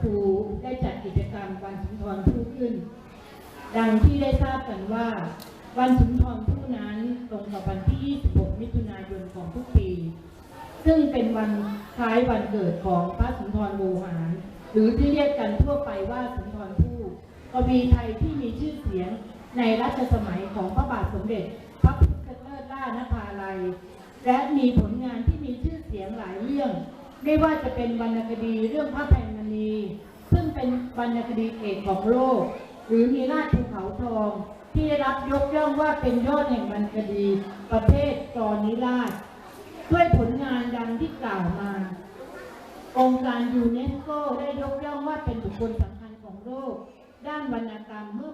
ครูได้จัดกิจกรรมวันสุนทรภู่ขึ้น ดังที่ได้ทราบกันว่า วันสุนทรภู่ กับวันที่ 26 มิถุนายนของทุกปี ซึ่งเป็นวันคล้ายวันเกิดของพระสุนทรโวหาร หรือที่เรียกกันทั่วไปว่าสุนทรภู่กวีไทยที่มีชื่อเสียงในรัชสมัยของพระบาทสมเด็จ พระพุทธเลิศล่านภาลัย และมีผลงานที่มีชื่อเสียงหลายเรื่อง ไม่ว่าจะเป็นวรรณคดีเรื่องพระแผ่นมณี ซึ่งเป็นวรรณคดีเอกของโลก หรือมีราชภูเขาทอง ที่ได้รับยกย่องว่าเป็นยอดแห่งวรรณคดี ประเภทกรนิราช ด้วยผลงานดังที่กล่าวมา องค์การยูเนสโกได้ยกย่องว่าเป็นบุคคลสำคัญของโลกด้านวรรณกรรมเมื่อ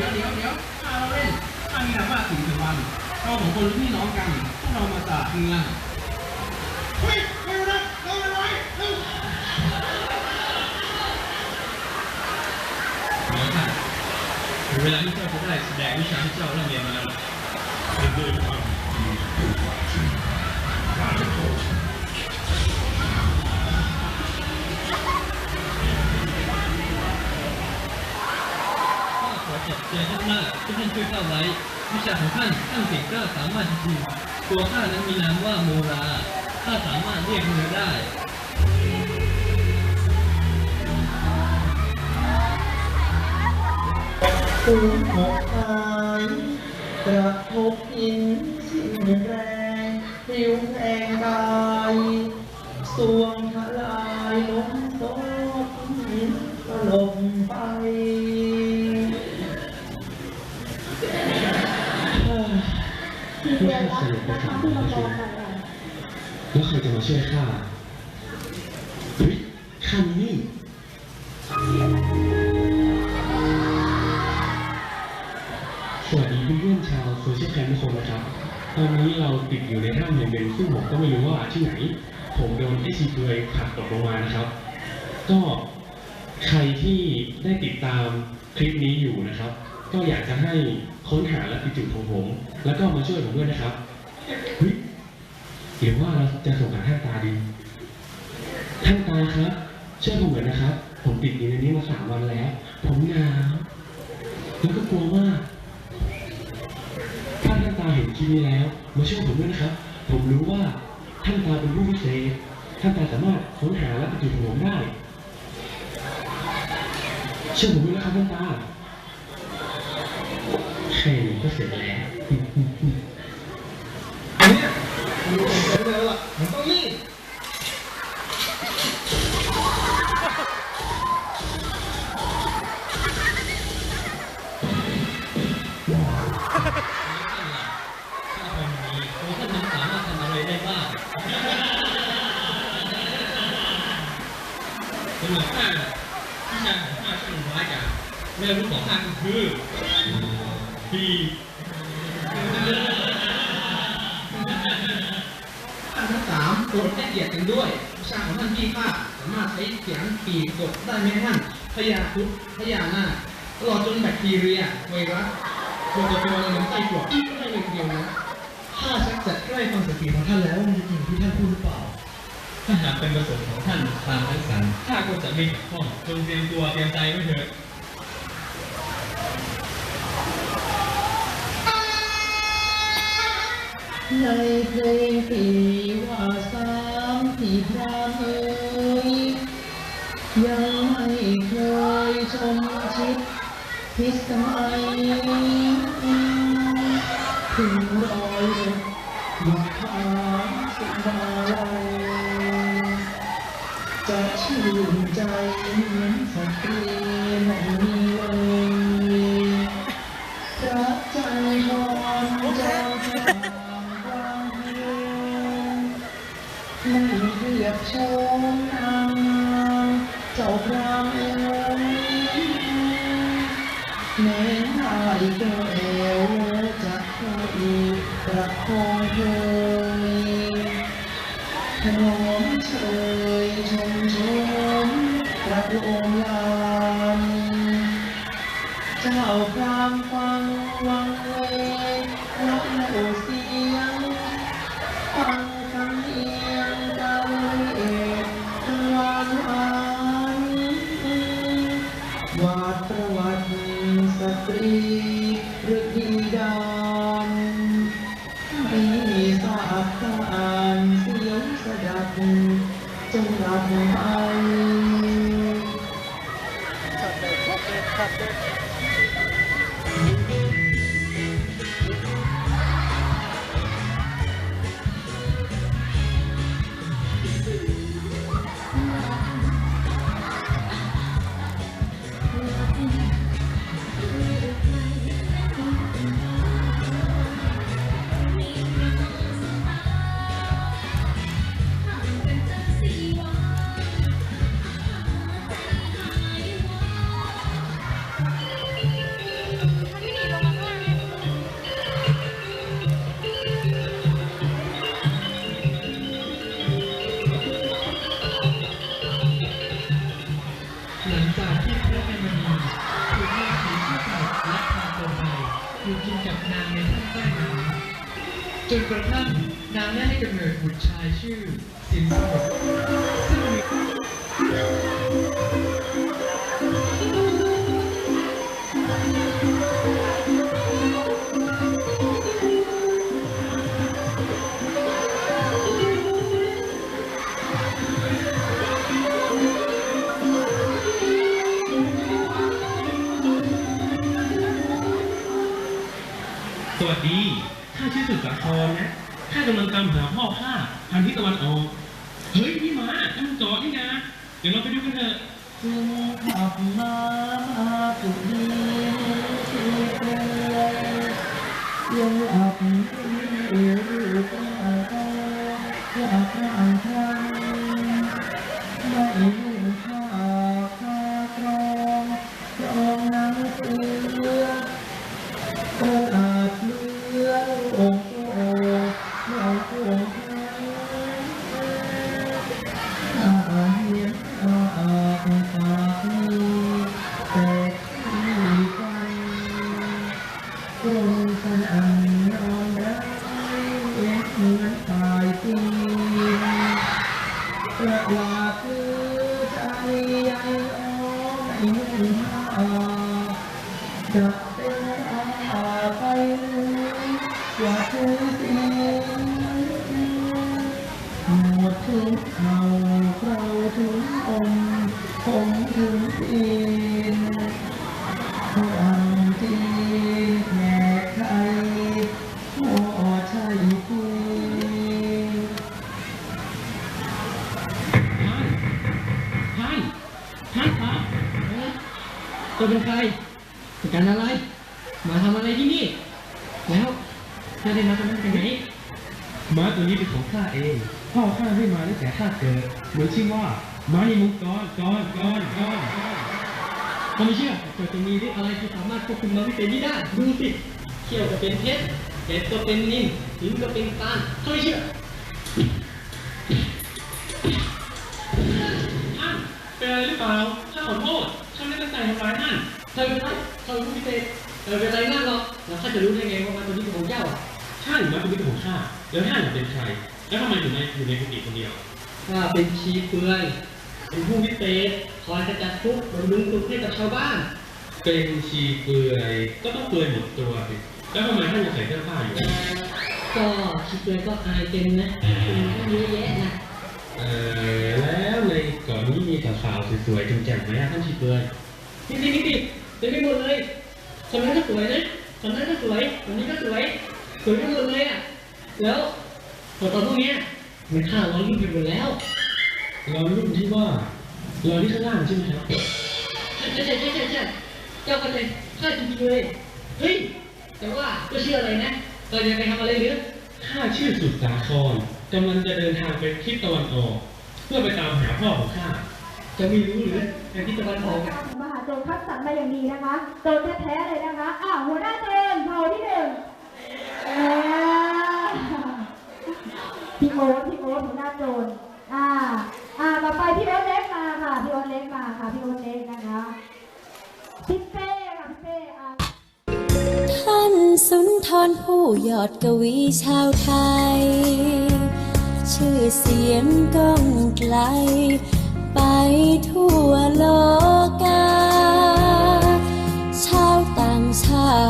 ดี๋ยวเดี๋ยวเดี๋ยวถ้าเราเล่นถ้ามีนามว่าถึงถึงวันเราสองคนพี่น้องกันพวกเรามาจากเมืองเฮ้ยไม่อนะเราไม่ไหวเร็วเดี๋ยวค่ะถึงเวลาที่เจ้าจะได้แสดงวิชาที่เจ้าเริ่มเรียนมาแล้วเป็นด้วยความข้าไว้ วิชาของท่านท่านเก่งกล้าสามารถจริงตัวข้านั้นมีนามว่าโมราข้าสามารถเรียกเรือได้ตูหกหายกระทบอินสิ้นแรงผิวแรงกายสวงทลายล้มโซกก็ลม ไปที่เรียนรับนะมาบอกกันอะแล้วใครจะมาช่วยข้าเฮ้ยข้ามีนี่สวัสดีเพื่อนๆชาวโซเชียลแคมป์ทุกคนนะครับตอนนี้เราติดอยู่ในถ้ำแห่งหนึ่งซึ่งผมก็ไม่รู้ว่าที่ไหน ผมโดนไอซีเกยผลักตกลงมานะครับ ก็ใครที่ได้ติดตามคลิปนี้อยู่นะครับ ก็อยากจะให้ค้นหาและติดจุดของผม แล้วก็มาช่วยผมด้วยนะครับ เฮ้ยหรือว่าเราจะส่งหาท่านตาดี ท่านตาครับช่วยผมหน่อยนะครับ ผมติดอยู่ในนี้มาสามวันแล้ว ผมหนาวแล้วก็กลัวมากถ้าท่านตาเห็นคลิปนี้แล้วมาช่วยผมด้วยนะครับ ผมรู้ว่าท่านตาเป็นผู้พิเศษ ท่านตาสามารถค้นหาและติผมได้เชื่อผมด้วยนะครับท่านตาแค่นี้ก็เสร็จแล้ว มันรู้เป็นเซนเลยล่ะมันต้องนี่ถ้าคนนี้ตัวท่านนั้นสามารถทำอะไรได้บ้างสำหรับข้าวิชาของข้าช่างร้ายกาจแม่รู้ของข้าคือปี ท่านทั้งสามโปรดให้เกียรติกันด้วยวิชาของท่านพี่ข้าสามารถใช้เสียงปีกกดได้ไหมท่านพยาธุพยาหน้าตลอดจนแบคทีเรีย ไวรัสตัวตัวตัวเหมือนไส้กรอกไม่เลยทีเดียวนะข้าชักจะใกล้ฟังเสียงปีของท่านแล้วมันจะจริงที่ท่านพูดหรือเปล่า ถ้าหากเป็นประสงค์ของท่านตามทั้งสามข้าก็จะไม่ขัดข้องจงเตรียมตัวเตรียมใจไว้เถิด ในเพลงปีว่าสามที่พรามเอ่ยยังไม่เคยชมชิดพิสมัยถึงรอยรถหยุดทางสุมาลัยจะชื่นใจเหมือนสตรี ขนมเชยชมชมกระโดมลานเจ้าพรามฟังวังเวงรับโอเสียงฟังคำเอียงกาเอกหวานหวานวาดประวัติสตรีหรือดีดำ หายชื่อสินสมุทรซึ่งมีสวัสดีข้าชื่อสุดสาครนะ ข้ากำลังตามหาพ่อข้าทางทิศตะวันออกเฮ้ยพี่หมานั่นมันจอดนี่นะ เดี๋ยวเราไปดูกันเถอะจึงขับมามาสุดีที่เกลียยังหลับเอือ เหมือนตายปี เป็นใครเป็นการอะไร มาทำอะไรที่นี่ แล้วเธอได้มาตรงนั้นเป็นไงม้าตัวนี้เป็นของข้าเองพ่อข้าให้มาตั้งแต่ข้าเกิดเหมือนชื่อว่าม้าในมุกกรกรกรกรผมไม่เชื่อแต่จะมีอะไรที่สามารถควบคุมมันไม่เป็นนี่ได้ดูสิเขี้ยวก็เป็นเพชรเพชรก็เป็นนินหินก็เป็นตาลเขาไม่เชื่อท่านเป็นอะไรหรือเปล่าข้าขอโทษข้าไม่ตั้งใจทำร้ายท่านเธอเป็นไรเธอเป็นผู้พิเศษเธอเป็นอะไรนั่นหรอกแล้วข้าจะรู้ได้ไงว่ามันตัวนี้เป็นของเจ้าอะใช่ม้าตัวนี้เป็นของข้าแล้วท่านเป็นใครแล้วทำไมถึงมาอยู่ในกุฏิคนเดียวข้าเป็นชีเปลือยเป็นผู้พิเศษคอยกระจัดทุกข์บำรุงสุขให้กับชาวบ้าน เป็นชีเปลือยก็ต้องเปลือยหมดตัวสิแล้วทำไมท่านยังใส่เสื้อผ้าอยู่ ก็ชีเปลือยก็อายเป็นนะเป็นเยอะแยะนะเออแล้วในเก่อนนี้มีสาวๆสวยๆแจ่มๆไหมอะท่านชีเปลือย นี่นี่นี่เต็มไปหมดเลยคนนั้นก็สวยนะคนนั้นก็สวยคนนี้ก็สวยสวยไปหมดเลยอะแล้วตัวตอนพวกเนี้ยมันฆ่าร้อนรุ่นไปหมดแล้วเรารุ่นที่ว่าเราที่ข้างล่างใช่ไหมครับใช่ใช่ใช่ใช่ใช่เจ้ากันเลยฆ่าจริงๆเลยเฮ้ยแต่ว่าก็เชื่ออะไรนะเราจะไปทำอะไรหรือข้าชื่อสุดสาครกำลังจะเดินทางไปทิศตะวันออก เพื่อไปตามหาพ่อของข้าจะไม่รู้หรือในที่ตะวันออก อะของมหาโจรคัดสรรมาอย่างดีนะคะโจรแท้ๆเลยนะคะอ่าหัวหน้าโจรเผ่าที่หนึ่งพี่โอ๊ตพี่โอ๊ตหัวหน้าโจรอ่าอ่าต่อไปพี่โอ๊ตเล็กมาค่ะพี่โอ๊ตเล็กมาค่ะพี่โอ๊ตเล็กนะคะพี่เป้ค่ะพี่เป้อ่ท่านสุนทรผู้ยอดกวีชาวไทย ชื่อเสียงก้องไกล ไปทั่วโลกา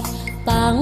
ทต่าง